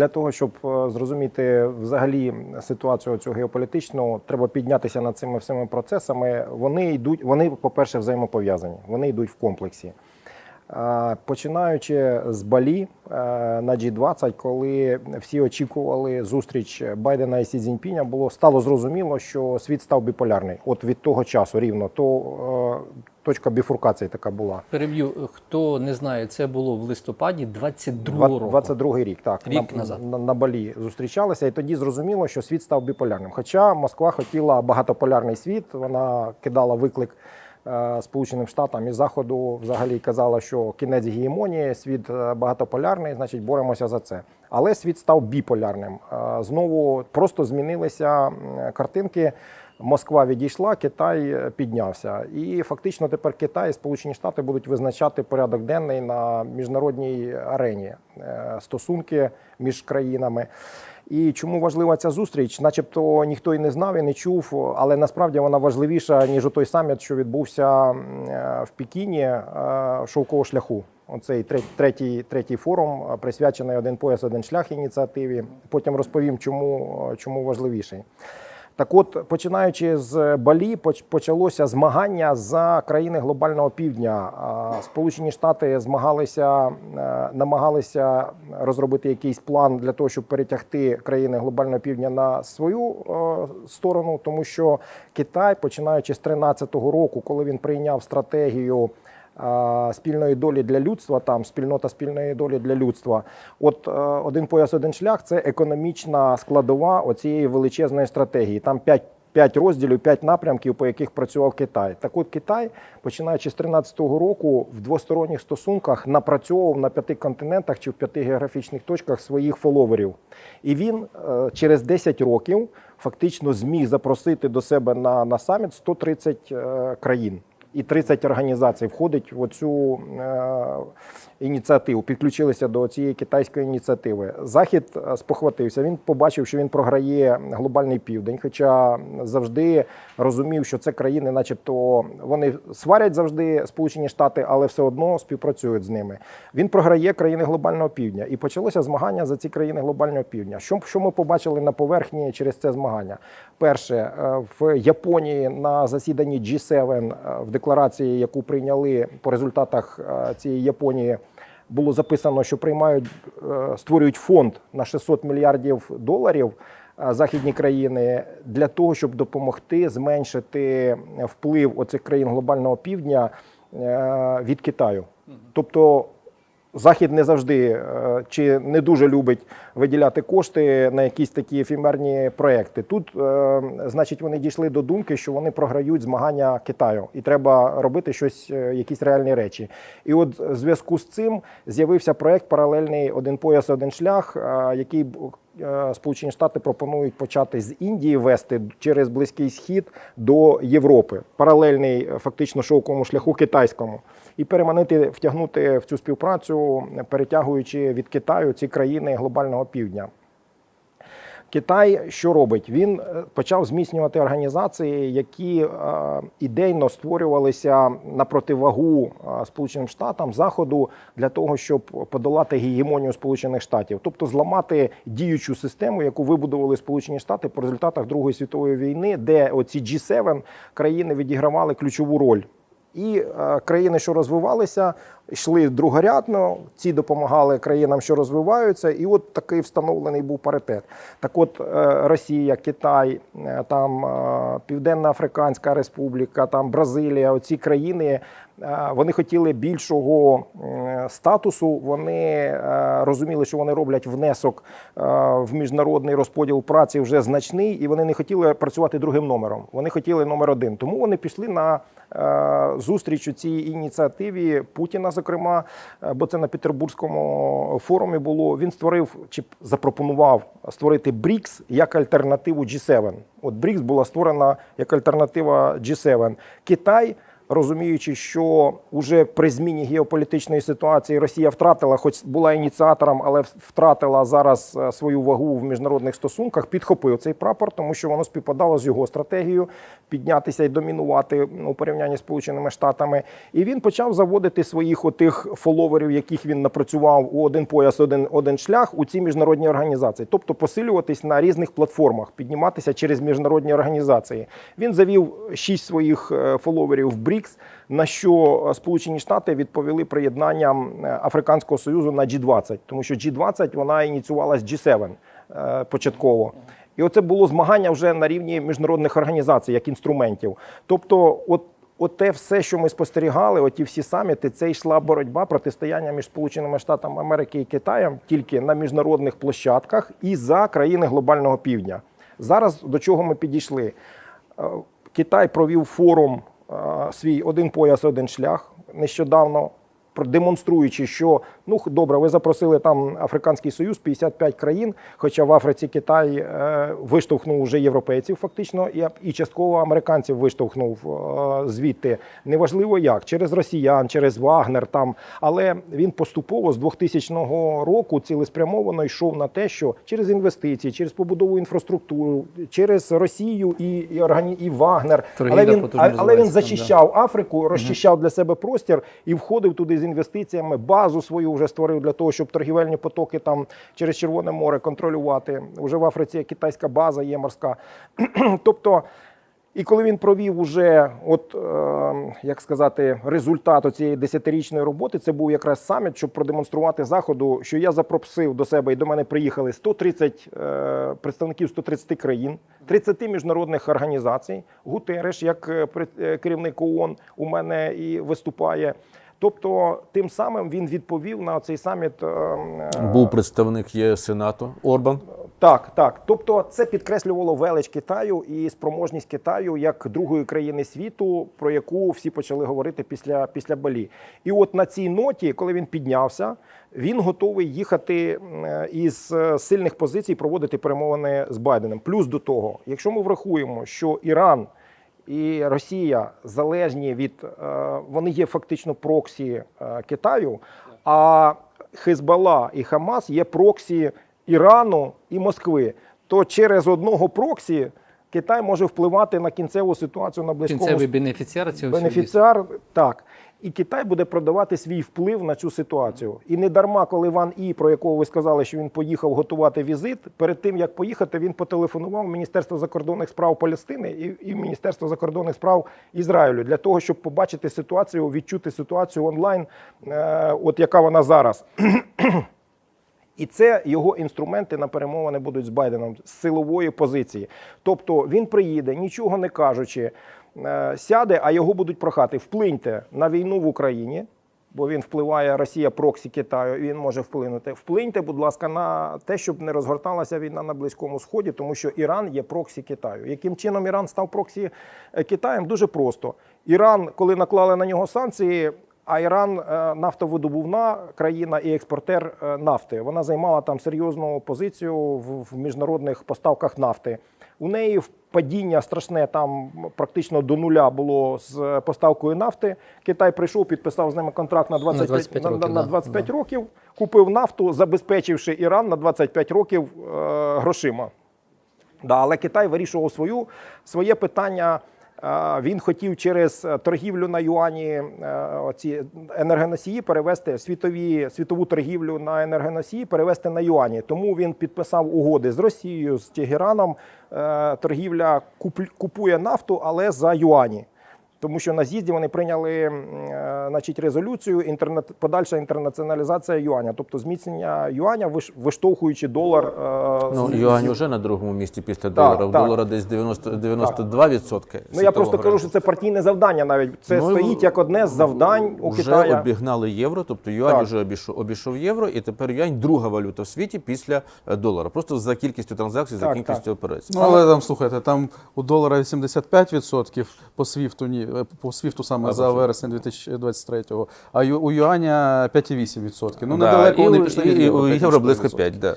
Для того, щоб е, зрозуміти взагалі ситуацію цю геополітичну, треба піднятися над цими всіми процесами. Вони йдуть, вони, по-перше, взаємопов'язані, вони йдуть в комплексі. Е, Починаючи з Балі е, на G20, коли всі очікували зустріч Байдена і Сі Цзіньпіня, було стало зрозуміло, що світ став біполярний. От від того часу рівно то точка біфуркації така була. Переб'ю, хто не знає, це було в листопаді 22 року. 22 рік, так Рік на, назад. На, на Балі зустрічалися, і тоді зрозуміло, що світ став біполярним. Хоча Москва хотіла багатополярний світ, вона кидала виклик е, Сполученим Штатам і Заходу, взагалі казала, що кінець гегемонії, світ е, багатополярний, значить боремося за це. Але світ став біполярним. Е, знову просто змінилися картинки. Москва відійшла, Китай е, піднявся. І фактично тепер Китай і Сполучені Штати будуть визначати порядок денний на міжнародній арені е, стосунки між країнами. І чому важлива ця зустріч? Начебто ніхто і не знав і не чув, але насправді вона важливіша ніж у той саміт, що відбувся е, в Пекіні е, шовкового шляху. Оцей третій, третій форум присвячений один пояс, один шлях ініціативі. Потім розповім, чому, чому важливіший. Так от, починаючи з Балі, поч- почалося змагання за країни глобального півдня. Сполучені Штати змагалися, е, намагалися розробити якийсь план для того, щоб перетягти країни глобального півдня на свою е, сторону, тому що Китай, починаючи з 2013 року, коли він прийняв стратегію спільної долі для людства, там спільнота спільної долі для людства. От е, один пояс, один шлях це економічна складова оцієї величезної стратегії. Там п'ять. П'ять розділів, п'ять напрямків, по яких працював Китай. Так от Китай, починаючи з 2013 року, в двосторонніх стосунках напрацьовував на п'яти континентах чи в п'яти географічних точках своїх фоловерів. І він е, через 10 років фактично зміг запросити до себе на, на саміт 130 е, країн і 30 організацій входить в оцю е, ініціативу, підключилися до цієї китайської ініціативи. Захід е, спохватився. Він побачив, що він програє глобальний південь, хоча завжди розумів, що це країни, начебто, вони сварять завжди Сполучені Штати, але все одно співпрацюють з ними. Він програє країни глобального півдня, і почалося змагання за ці країни глобального півдня. Що, що ми побачили на поверхні через це змагання? Перше, е, в Японії на засіданні G7 е, в декларації, яку прийняли по результатах е, цієї Японії. Було записано, що приймають, е, створюють фонд на 600 мільярдів доларів е, західні країни для того, щоб допомогти зменшити вплив оцих країн глобального півдня від Китаю. Тобто Захід не завжди е, чи не дуже любить виділяти кошти на якісь такі ефемерні проекти. Тут, е, значить, вони дійшли до думки, що вони програють змагання Китаю, і треба робити щось, е, якісь реальні речі. І от в зв'язку з цим з'явився проект паралельний один пояс, один шлях, який Сполучені Штати пропонують почати з Індії вести через близький схід до Європи, паралельний е, фактично шовковому шляху китайському, і переманити, втягнути в цю співпрацю, е, перетягуючи від Китаю ці країни глобального півдня. Китай що робить? Він е, почав зміцнювати організації, які е, ідейно створювалися на противагу е, Сполученим Штатам Заходу для того, щоб подолати гегемонію Сполучених Штатів, тобто зламати діючу систему, яку вибудували Сполучені Штати по результатах Другої світової війни, де оці G7 країни відігравали ключову роль. І країни, що розвивалися, йшли другорядно. Ці допомагали країнам, що розвиваються, і от такий встановлений був паритет. Так, от е, Росія, Китай, е, там е, Південна Африканська Республіка, там Бразилія, оці країни. Вони хотіли більшого статусу. Вони розуміли, що вони роблять внесок в міжнародний розподіл праці вже значний, і вони не хотіли працювати другим номером. Вони хотіли номер один. Тому вони пішли на зустріч у цій ініціативі Путіна, зокрема, е, бо це на Петербурзькому форумі було. Він створив чи запропонував створити БРІКС як альтернативу G7. От БРІКС була створена як альтернатива G7. Китай розуміючи, що уже при зміні геополітичної ситуації Росія втратила, хоч була ініціатором, але втратила зараз е, свою вагу в міжнародних стосунках, підхопив цей прапор, тому що воно співпадало з його стратегією піднятися і домінувати у порівнянні з Сполученими Штатами. І він почав заводити своїх отих фоловерів, яких він напрацював у один пояс, один, один шлях у ці міжнародні організації, тобто посилюватись на різних платформах, підніматися через міжнародні організації. Він завів шість своїх е, фоловерів в БРІКС, на що е, Сполучені Штати відповіли приєднанням е, Африканського Союзу на G20, тому що G20 вона ініціювалась G7 е, початково. І оце було змагання вже на рівні міжнародних організацій як інструментів. Тобто, от, те все, що ми спостерігали, оті всі саміти, це йшла боротьба протистояння між Сполученими Штатами Америки і Китаєм тільки на міжнародних площадках і за країни глобального півдня. Зараз до чого ми підійшли? Китай провів форум свій один пояс, один шлях. Нещодавно, демонструючи, що ну добре, ви запросили там Африканський Союз, 55 країн, хоча в Африці Китай е, виштовхнув вже європейців, фактично, і, і частково американців виштовхнув е, звідти. Неважливо як, через росіян, через Вагнер там. Але він поступово з 2000 року цілеспрямовано йшов на те, що через інвестиції, через побудову інфраструктуру, через Росію і, і, органі... і Вагнер. Торгівля але він, але він зачищав Африку, розчищав для себе простір і входив туди з інвестиціями. Базу свою вже створив для того, щоб торгівельні потоки там через Червоне море контролювати. Уже в Африці китайська база є морська. тобто. І коли він провів уже, от е, як сказати, результат цієї десятирічної роботи, це був якраз саміт, щоб продемонструвати заходу, що я запросив до себе і до мене приїхали 130 е, представників 130 країн, 30 міжнародних організацій. Гутереш, як е, е, керівник ООН, у мене і виступає. Тобто, тим самим він відповів на цей саміт. е, е, Був представник ЄС НАТО Орбан. так, так. Тобто це підкреслювало велич Китаю і спроможність Китаю як другої країни світу, про яку всі почали говорити після, після Балі. І от на цій ноті, коли він піднявся, він готовий їхати е, із сильних позицій проводити перемовини з Байденом. Плюс до того, якщо ми врахуємо, що Іран і Росія залежні від е, вони є фактично проксі е, Китаю, а Хизбала і Хамас є проксі Ірану і Москви. То через одного проксі Китай може впливати на кінцеву ситуацію на близькому Кінцевий бенефіціар цього бенефіціар. Так. І Китай буде продавати свій вплив на цю ситуацію. І не дарма, коли Ван І, про якого ви сказали, що він поїхав готувати візит, перед тим як поїхати, він потелефонував в Міністерство закордонних справ Палестини і, і Міністерство закордонних справ Ізраїлю для того, щоб побачити ситуацію, відчути ситуацію онлайн, е, от яка вона зараз. І це його інструменти на перемовини будуть з Байденом з силової позиції. Тобто він приїде, нічого не кажучи, сяде, а його будуть прохати: вплиньте на війну в Україні, бо він впливає Росія проксі Китаю, він може вплинути. Вплиньте, будь ласка, на те, щоб не розгорталася війна на Близькому Сході, тому що Іран є проксі Китаю. Яким чином Іран став проксі е, Китаєм? Дуже просто. Іран, коли наклали на нього санкції. А Іран е, нафтовидобувна країна і експортер е, нафти. Вона займала там серйозну позицію в міжнародних поставках нафти. У неї падіння страшне там практично до нуля було з поставкою нафти. Китай прийшов, підписав з ними контракт на 25, 25 на, років, на, на да, 25 да. років, купив нафту, забезпечивши Іран на 25 років е, грошима. Да, але Китай вирішував свою, своє питання. Е, Він хотів через е, торгівлю на юані ці оці енергоносії перевести світові світову торгівлю на енергоносії перевести на юані. Тому він підписав угоди з Росією, з Тегераном. Е, Торгівля куп- купує нафту, але за юані. Тому що на з'їзді вони прийняли е, значить, резолюцію інтернет, подальша інтернаціоналізація юаня, тобто зміцнення юаня, виш- виштовхуючи долар. е, Ну, з- юань вже на другому місці після долара. У так. долара десь 90, 92 відсотки. Ну я просто кажу, що це партійне завдання. Навіть це Ну, стоїть як одне з завдань у Вже Китая. обігнали євро, тобто юань Так. вже обійшов, обійшов євро, і тепер юань друга валюта в світі після е, долара. Просто за кількістю транзакцій, за Так, кількістю операцій. Ну, але там слухайте, там у долара 85% по свіфту, ні, по свіфту саме за вересень 2023-го, а ю- у юаня 5,8%. Ну, Да, недалеко і, вони пішли і, від і, євро, у євро 5,4%. близько 5, да.